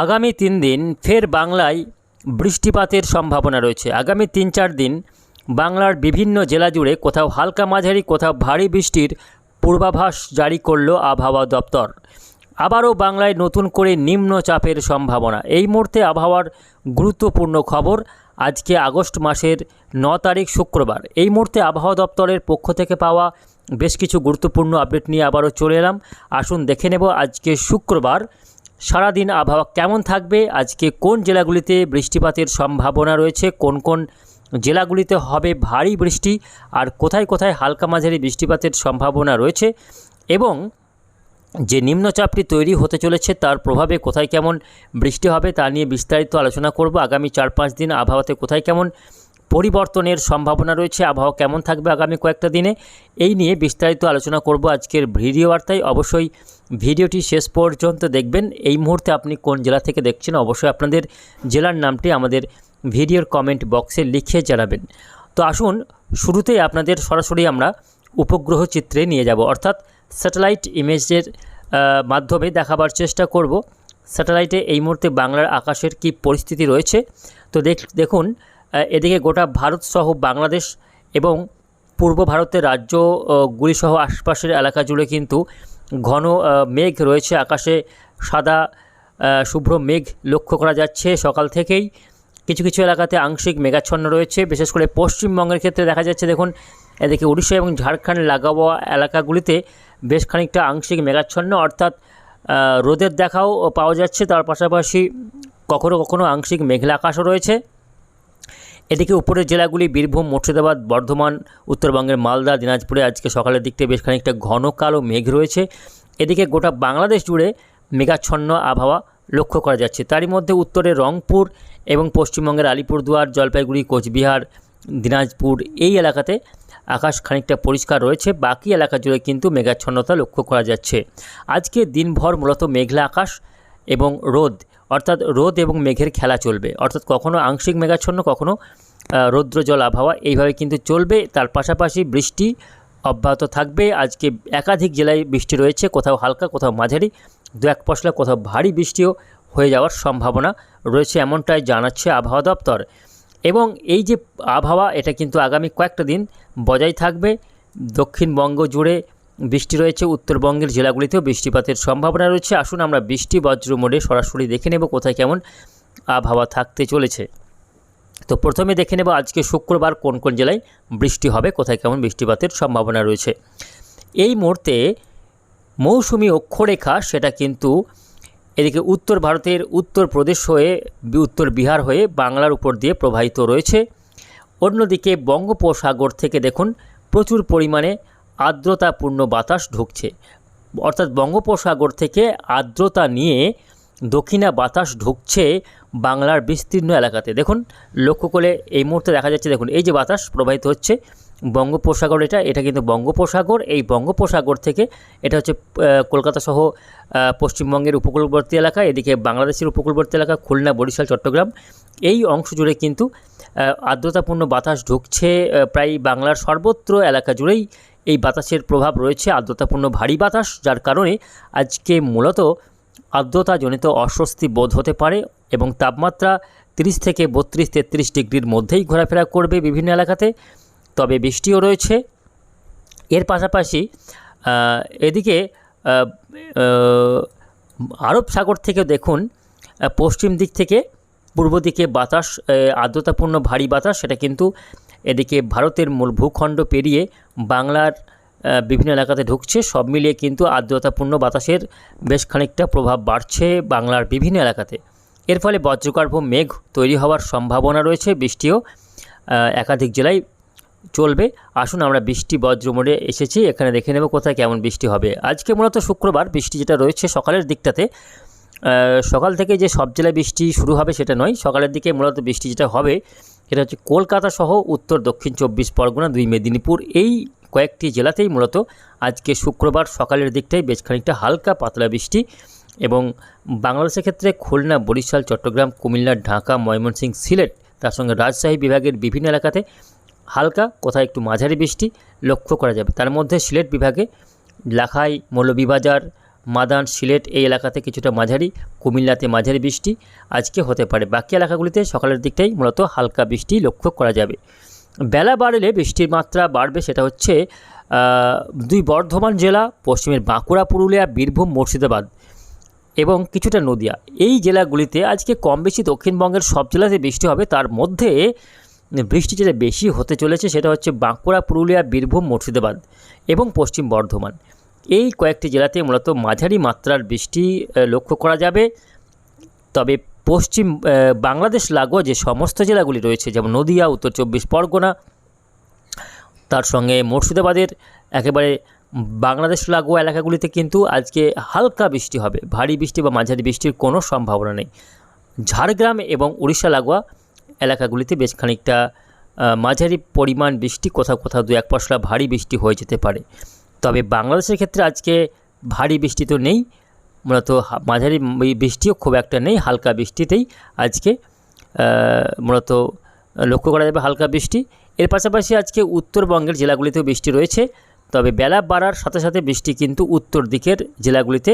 আগামী তিন দিন ফের বাংলায় বৃষ্টিপাতের সম্ভাবনা রয়েছে। আগামী তিন চার দিন বাংলার বিভিন্ন জেলা জুড়ে কোথাও হালকা মাঝারি, কোথাও ভারী বৃষ্টির পূর্বাভাস জারি করল আবহাওয়া দপ্তর। আবারও বাংলায় নতুন করে নিম্নচাপের সম্ভাবনা। এই মুহূর্তে আবহাওয়ার গুরুত্বপূর্ণ খবর আজকে আগস্ট মাসের ন তারিখ শুক্রবার। এই মুহূর্তে আবহাওয়া দপ্তরের পক্ষ থেকে পাওয়া বেশ কিছু গুরুত্বপূর্ণ আপডেট নিয়ে আবারও চলে এলাম। আসুন দেখে নেব আজকে শুক্রবার সারাদিন আবহাওয়া কেমন থাকবে? আজকে কোন জেলাগুলিতে বৃষ্টিপাতের সম্ভাবনা রয়েছে? কোন কোন জেলাগুলিতে হবে ভারী বৃষ্টি? আর কোথায় কোথায় হালকা মাঝারি বৃষ্টিপাতের সম্ভাবনা রয়েছে? এবং যে নিম্নচাপটি তৈরি হতে চলেছে, তার প্রভাবে কোথায় কেমন বৃষ্টি হবে, তা নিয়ে বিস্তারিত আলোচনা করব। আগামী চার পাঁচ দিন আবহাওয়াতে কোথায় কেমন পরিবর্তনের সম্ভাবনা রয়েছে, আবহাওয়া কেমন থাকবে আগামী কয়েকটা দিনে, এই নিয়ে বিস্তারিত আলোচনা করব আজকের ভিডিও বার্তায়। অবশ্যই ভিডিওটি শেষ পর্যন্ত দেখবেন। এই মুহূর্তে আপনি কোন জেলা থেকে দেখছেন অবশ্যই আপনাদের জেলার নামটি আমাদের ভিডিওর কমেন্ট বক্সে লিখে জানাবেন। তো আসুন, শুরুতেই আপনাদের সরাসরি আমরা উপগ্রহ চিত্রে নিয়ে যাব। অর্থাৎ স্যাটেলাইট ইমেজের মাধ্যমে দেখাবার চেষ্টা করব। স্যাটেলাইটে এই মুহূর্তে বাংলার আকাশের কি পরিস্থিতি রয়েছে? তো দেখ, দেখুন এদিকে গোটা ভারত সহ বাংলাদেশ এবং পূর্ব ভারতের রাজ্যগুলি সহ আশপাশের এলাকা জুড়ে কিন্তু ঘন মেঘ রয়েছে, আকাশে সাদা শুভ্র মেঘ লক্ষ্য করা যাচ্ছে। সকাল থেকেই কিছু কিছু এলাকাতে আংশিক মেঘাচ্ছন্ন রয়েছে। বিশেষ করে পশ্চিমবঙ্গের ক্ষেত্রে দেখা যাচ্ছে, দেখুন, এদিকে উড়িষ্যা এবং ঝাড়খণ্ড লাগোয়া এলাকাগুলিতে বেশ খানিকটা আংশিক মেঘাচ্ছন্ন। অর্থাৎ রোদের দেখাও পাওয়া যাচ্ছে। তার পাশাপাশি কখনো কখনো আংশিক মেঘলা আকাশও রয়েছে। এদিকে উপরের জেলাগুলি বীরভূম, মুর্শিদাবাদ, বর্ধমান, উত্তরবঙ্গের মালদা, দিনাজপুরে আজকে সকালের দিক থেকে বেশ খানিকটা ঘন কালো মেঘ রয়েছে। এদিকে গোটা বাংলাদেশ জুড়ে মেঘাচ্ছন্ন আবহাওয়া লক্ষ্য করা যাচ্ছে। তারই মধ্যে উত্তরে রংপুর এবং পশ্চিমবঙ্গের আলিপুরদুয়ার, জলপাইগুড়ি, কোচবিহার, দিনাজপুর এই এলাকাতে আকাশ খানিকটা পরিষ্কার রয়েছে। বাকি এলাকা জুড়ে কিন্তু মেঘাচ্ছন্নতা লক্ষ্য করা যাচ্ছে। আজকে দিনভর মূলত মেঘলা আকাশ এবং রোদ অর্থাৎ রোদ এবং মেঘের খেলা চলবে। অর্থাৎ কখনো আংশিক মেঘাচ্ছন্ন কখনো আহ, রৌদ্র জল আবহাওয়া এইভাবে কিন্তু চলবে। তার পাশাপাশি বৃষ্টি অব্যাহত থাকবে। আজকে একাধিক জেলায় বৃষ্টি রয়েছে কোথাও হালকা কোথাও মাঝারি। দু এক পশলা কোথাও ভারী বৃষ্টিও হয়ে যাওয়ার সম্ভাবনা রয়েছে এমনটাই জানাচ্ছে আবহাওয়া দপ্তর। এবং এই যে আবহাওয়া এটা কিন্তু আগামী কয়েকটা দিন বজায় থাকবে। দক্ষিণবঙ্গ জুড়ে বৃষ্টি রয়েছে উত্তরবঙ্গের জেলাগুলিতেও বৃষ্টিপাতের সম্ভাবনা রয়েছে। আসুন আমরা বৃষ্টি বজ্র মোডে সরাসরি দেখে নেব কোথায় কেমন আবহাওয়া থাকতে চলেছে। তো প্রথমে দেখে নেব আজকে শুক্রবার কোন কোন জেলায় বৃষ্টি হবে, কোথায় কেমন বৃষ্টিপাতের সম্ভাবনা রয়েছে। এই মুহূর্তে মৌসুমি অক্ষরেখা সেটা কিন্তু এদিকে উত্তর ভারতের উত্তরপ্রদেশ হয়ে উত্তর বিহার হয়ে বাংলার উপর দিয়ে প্রবাহিত রয়েছে। অন্যদিকে বঙ্গোপসাগর থেকে দেখুন প্রচুর পরিমাণে আর্দ্রতাপূর্ণ বাতাস ঢুকছে। অর্থাৎ বঙ্গোপসাগর থেকে আর্দ্রতা নিয়ে দক্ষিণা বাতাস ঢুকছে বাংলার বিস্তীর্ণ এলাকাতে। দেখুন, লক্ষ্য করলে এই মুহূর্তে দেখা যাচ্ছে, দেখুন, এই যে বাতাস প্রবাহিত হচ্ছে, বঙ্গোপসাগর এটা এটা কিন্তু বঙ্গোপসাগর। এই বঙ্গোপসাগর থেকে এটা হচ্ছে কলকাতা সহ পশ্চিমবঙ্গের উপকূলবর্তী এলাকা, এদিকে বাংলাদেশের উপকূলবর্তী এলাকা, খুলনা, বরিশাল, চট্টগ্রাম। এই অংশ জুড়ে কিন্তু আর্দ্রতাপূর্ণ বাতাস ঢুকছে প্রায় বাংলার সর্বত্র এলাকা জুড়েই। এই বাতাসের প্রভাব রয়েছে আর্দ্রতাপূর্ণ ভারী বাতাস, যার কারণে আজকে মূলত আর্দ্রতাজনিত অস্বস্তি বোধ হতে পারে এবং তাপমাত্রা তিরিশ থেকে বত্রিশ, তেত্রিশ ডিগ্রির মধ্যেই ঘোরাফেরা করবে বিভিন্ন এলাকাতে। তবে বৃষ্টিও রয়েছে। এর পাশাপাশি এদিকে আরব সাগর থেকে দেখুন পশ্চিম দিক থেকে পূর্ব দিকে বাতাস আর্দ্রতাপূর্ণ ভারী বাতাস, সেটা কিন্তু এদিকে ভারতের মূল ভূখণ্ড পেরিয়ে বাংলার বিভিন্ন এলাকাতে ঢুকছে। সব মিলিয়ে কিন্তু আর্দ্রতাপূর্ণ বাতাসের বেশ খানিকটা প্রভাব বাড়ছে বাংলার বিভিন্ন এলাকাতে। এর ফলে বজ্রগর্ভ মেঘ তৈরি হওয়ার সম্ভাবনা রয়েছে। বৃষ্টিও একাধিক জেলায় চলবে। আসুন আমরা বৃষ্টি বজ্র মোড়ে এসেছি। এখানে দেখে নেব কোথায় কেমন বৃষ্টি হবে। আজকে মূলত শুক্রবার বৃষ্টি যেটা রয়েছে সকালের দিকটাতে সকাল থেকে যে সব জেলায় বৃষ্টি শুরু হবে সেটা নয়। সকালের দিকে মূলত বৃষ্টি যেটা হবে সেটা হচ্ছে কলকাতা সহ উত্তর দক্ষিণ চব্বিশ পরগনা, দুই মেদিনীপুর। এই কয়েকটি জেলাতেই মূলত আজকে শুক্রবার সকালের দিকটাই বেশ খানিকটা হালকা পাতলা বৃষ্টি এবং বাংলাদেশের ক্ষেত্রে খুলনা, বরিশাল, চট্টগ্রাম, কুমিল্লা, ঢাকা, ময়মনসিংহ, সিলেট, তার সঙ্গে রাজশাহী বিভাগের বিভিন্ন এলাকাতে হালকা কোথায় একটু মাঝারি বৃষ্টি লক্ষ্য করা যাবে। তার মধ্যে সিলেট বিভাগে লাখাই, মৌলভীবাজার মাদান, সিলেট এই এলাকাতে কিছুটা মাঝারি, কুমিল্লাতে মাঝারি বৃষ্টি আজকে হতে পারে। বাকি এলাকাগুলিতে সকালের দিকটাই মূলত হালকা বৃষ্টি লক্ষ্য করা যাবে। বেলা বাড়লে বৃষ্টির মাত্রা বাড়বে, সেটা হচ্ছে দুই বর্ধমান জেলা, পশ্চিমের বাঁকুড়া, পুরুলিয়া, বীরভূম, মুর্শিদাবাদ এবং কিছুটা নদিয়া। এই জেলাগুলিতে আজকে কম বেশি দক্ষিণবঙ্গের সব জেলাতে বৃষ্টি হবে। তার মধ্যে বৃষ্টি যেটা বেশি হতে চলেছে, সেটা হচ্ছে বাঁকুড়া, পুরুলিয়া, বীরভূম, মুর্শিদাবাদ এবং পশ্চিম বর্ধমান। এই কয়েকটি জেলাতে মূলত মাঝারি মাত্রার বৃষ্টি লক্ষ্য করা যাবে। তবে পশ্চিম বাংলাদেশ লাগোয়া যে সমস্ত জেলাগুলি রয়েছে, যেমন নদিয়া, উত্তর চব্বিশ পরগনা, তার সঙ্গে মুর্শিদাবাদের, একেবারে বাংলাদেশ লাগোয়া এলাকাগুলিতে কিন্তু আজকে হালকা বৃষ্টি হবে। ভারী বৃষ্টি বা মাঝারি বৃষ্টির কোনো সম্ভাবনা নেই। ঝাড়গ্রাম এবং উড়িষ্যা লাগোয়া এলাকাগুলিতে বেশ খানিকটা মাঝারি পরিমাণ বৃষ্টি, কোথাও কোথাও দু এক পশলা ভারী বৃষ্টি হয়ে যেতে পারে। তবে বাংলাদেশের ক্ষেত্রে আজকে ভারী বৃষ্টি তো নেই, মূলত মাঝারি বৃষ্টিও খুব একটা নেই, হালকা বৃষ্টিতেই আজকে মূলত লক্ষ্য করা যাবে হালকা বৃষ্টি। এর পাশাপাশি আজকে উত্তরবঙ্গের জেলাগুলিতেও বৃষ্টি রয়েছে, তবে বেলা বাড়ার সাথে সাথে বৃষ্টি কিন্তু উত্তর দিকের জেলাগুলিতে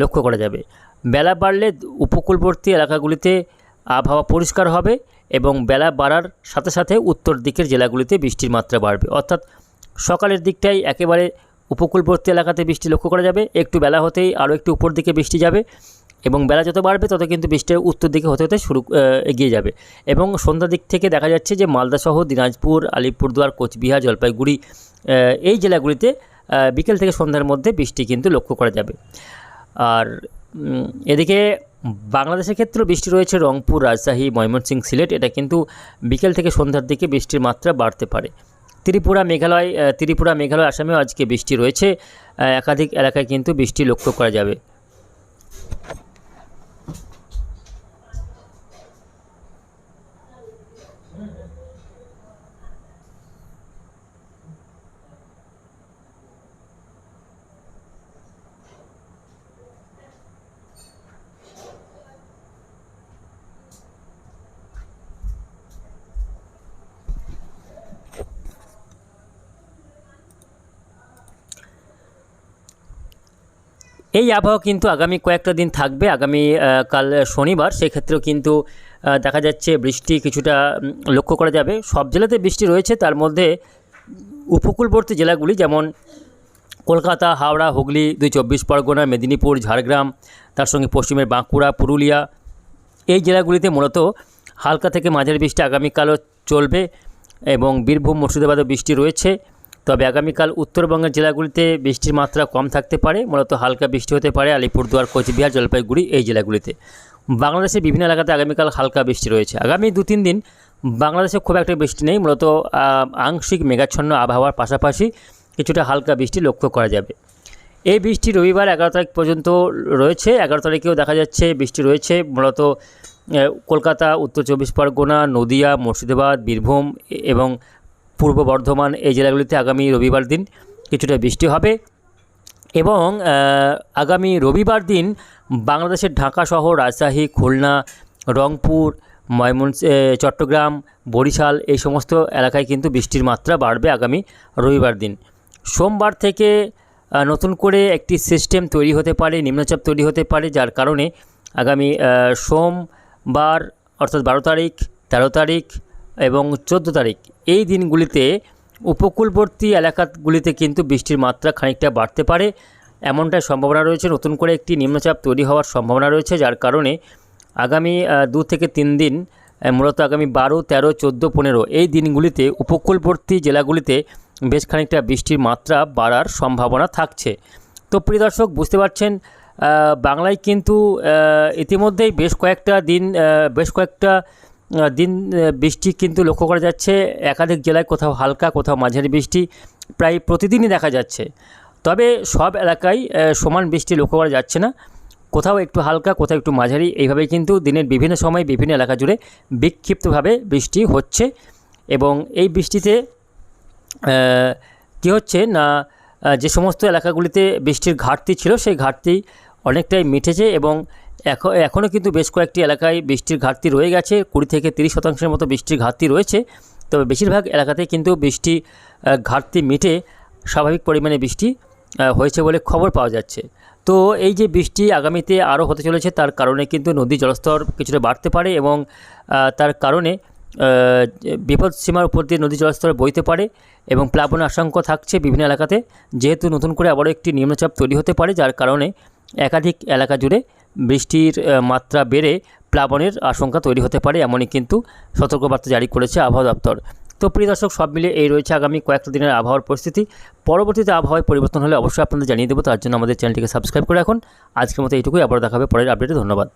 লক্ষ্য করা যাবে। বেলা বাড়লে উপকূলবর্তী এলাকাগুলিতে আবহাওয়া পরিষ্কার হবে এবং বেলা বাড়ার সাথে সাথে উত্তর দিকের জেলাগুলিতে বৃষ্টির মাত্রা বাড়বে। অর্থাৎ সকালের দিকটাই একেবারে উপকূলবর্তী এলাকাতে বৃষ্টি লক্ষ্য করা যাবে। একটু বেলা হতেই আরও একটু উপর দিকে বৃষ্টি যাবে এবং বেলা যত বাড়বে তত কিন্তু বৃষ্টি উত্তর দিকে হতে হতে শুরু এগিয়ে যাবে এবং সন্ধ্যার দিক থেকে দেখা যাচ্ছে যে মালদাসহ দিনাজপুর, আলিপুরদুয়ার, কোচবিহার, জলপাইগুড়ি এই জেলাগুলিতে বিকেল থেকে সন্ধ্যার মধ্যে বৃষ্টি কিন্তু লক্ষ্য করা যাবে। আর এদিকে বাংলাদেশের ক্ষেত্রেও বৃষ্টি রয়েছে। রংপুর, রাজশাহী, ময়মনসিংহ, সিলেট, এটা কিন্তু বিকেল থেকে সন্ধ্যার দিকে বৃষ্টির মাত্রা বাড়তে পারে। ত্রিপুরা মেঘালয় ত্রিপুরা মেঘালয় আসামেও আজকে বৃষ্টি রয়েছে। একাধিক এলাকায় কিন্তু বৃষ্টি লক্ষ্য করা যাবে। এই আবহাওয়া কিন্তু আগামী কয়েকটা দিন থাকবে। আগামী কাল শনিবার, সেক্ষেত্রেও কিন্তু দেখা যাচ্ছে বৃষ্টি কিছুটা লক্ষ্য করা যাবে। সব জেলাতে বৃষ্টি রয়েছে, তার মধ্যে উপকূলবর্তী জেলাগুলি যেমন কলকাতা, হাওড়া, হুগলি, দুই চব্বিশ পরগনা, মেদিনীপুর, ঝাড়গ্রাম, তার সঙ্গে পশ্চিমের বাঁকুড়া, পুরুলিয়া, এই জেলাগুলিতে মূলত হালকা থেকে মাঝারি বৃষ্টি আগামীকালও চলবে এবং বীরভূম মুর্শিদাবাদে বৃষ্টি রয়েছে। তবে আগামীকাল উত্তরবঙ্গের জেলাগুলিতে বৃষ্টির মাত্রা কম থাকতে পারে। মূলত হালকা বৃষ্টি হতে পারে আলিপুরদুয়ার, কোচবিহার, জলপাইগুড়ি এই জেলাগুলিতে। বাংলাদেশের বিভিন্ন এলাকাতে আগামীকাল হালকা বৃষ্টি রয়েছে। আগামী দু তিন দিন বাংলাদেশে খুব একটা বৃষ্টি নেই। মূলত আংশিক মেঘাচ্ছন্ন আবহাওয়ার পাশাপাশি কিছুটা হালকা বৃষ্টি লক্ষ্য করা যাবে। এই বৃষ্টি রবিবার এগারো তারিখ পর্যন্ত রয়েছে। এগারো তারিখেও দেখা যাচ্ছে বৃষ্টি রয়েছে। মূলত কলকাতা, উত্তর চব্বিশ পরগনা, নদিয়া, মুর্শিদাবাদ, বীরভূম এবং পূর্ব বর্ধমান এই জেলাগুলিতে আগামী রবিবার দিন কিছুটা বৃষ্টি হবে এবং আগামী রবিবার দিন বাংলাদেশের ঢাকা শহর, রাজশাহী, খুলনা, রংপুর ময়মন চট্টগ্রাম, বরিশাল এই সমস্ত এলাকায় কিন্তু বৃষ্টির মাত্রা বাড়বে আগামী রবিবার দিন। সোমবার থেকে নতুন করে একটি সিস্টেম তৈরি হতে পারে, নিম্নচাপ তৈরি হতে পারে, যার কারণে আগামী সোমবার, অর্থাৎ বারো তারিখ, তেরো তারিখ এবং চোদ্দ তারিখ। এই দিনগুলিতে উপকূলবর্তী এলাকাগুলিতে কিন্তু বৃষ্টির মাত্রা খানিকটা বাড়তে পারে, এমনটাই সম্ভাবনা রয়েছে। নতুন করে একটি নিম্নচাপ তৈরি হওয়ার সম্ভাবনা রয়েছে, যার কারণে আগামী দু থেকে তিন দিন মূলত আগামী বারো, তেরো, চোদ্দ, পনেরো এই দিনগুলিতে উপকূলবর্তী জেলাগুলিতে বেশ খানিকটা বৃষ্টির মাত্রা বাড়ার সম্ভাবনা থাকছে। তো প্রিয় দর্শক, বুঝতে পারছেন বাংলায় কিন্তু ইতিমধ্যেই বেশ কয়েকটা দিন বেশ কয়েকটা দিন বৃষ্টি কিন্তু লক্ষ্য করা যাচ্ছে, একাধিক জেলায় কোথাও হালকা, কোথাও মাঝারি বৃষ্টি প্রায় প্রতিদিনই দেখা যাচ্ছে। তবে সব এলাকায় সমান বৃষ্টি লক্ষ্য করা যাচ্ছে না। কোথাও একটু হালকা, কোথাও একটু মাঝারি এইভাবে কিন্তু দিনের বিভিন্ন সময় বিভিন্ন এলাকা জুড়ে বিক্ষিপ্তভাবে বৃষ্টি হচ্ছে এবং এই বৃষ্টিতে কী হচ্ছে না যে সমস্ত এলাকাগুলিতে বৃষ্টির ঘাটতি ছিল, সেই ঘাটতি অনেকটাই মিটেছে এবং এখন এখনও কিন্তু বেশ কয়েকটি এলাকায় বৃষ্টির ঘাটতি রয়ে গেছে, কুড়ি থেকে তিরিশ শতাংশের মতো বৃষ্টির ঘাটতি রয়েছে। তবে বেশিরভাগ এলাকাতে কিন্তু বৃষ্টি ঘাটতি মিটে স্বাভাবিক পরিমাণে বৃষ্টি হয়েছে বলে খবর পাওয়া যাচ্ছে। তো এই যে বৃষ্টি আগামীতে আরও হতে চলেছে, তার কারণে কিন্তু নদী জলস্তর কিছুটা বাড়তে পারে এবং তার কারণে বিপদ সীমার উপর দিয়ে নদী জলস্তর বইতে পারে এবং প্লাবনের আশঙ্কা থাকছে বিভিন্ন এলাকাতে, যেহেতু নতুন করে আবারও একটি নিম্নচাপ তৈরি হতে পারে, যার কারণে একাধিক এলাকা জুড়ে বৃষ্টির মাত্রা বেড়ে প্লাবনের আশঙ্কা তৈরি হতে পারে, এমনই কিন্তু সতর্কবার্তা জারি করেছে আবহাওয়া দপ্তর। তো প্রিয় দর্শক, সব মিলে এই রয়েছে আগামী কয়েকটা দিনের আবহাওয়ার পরিস্থিতি। পরবর্তীতে আবহাওয়ায় পরিবর্তন হলে অবশ্যই আপনাদের জানিয়ে দেবো, তার জন্য আমাদের চ্যানেলটিকে সাবস্ক্রাইব করে রাখুন। আজকের মতো এইটুকুই আবার দেখাবে পরের আপডেটে, ধন্যবাদ।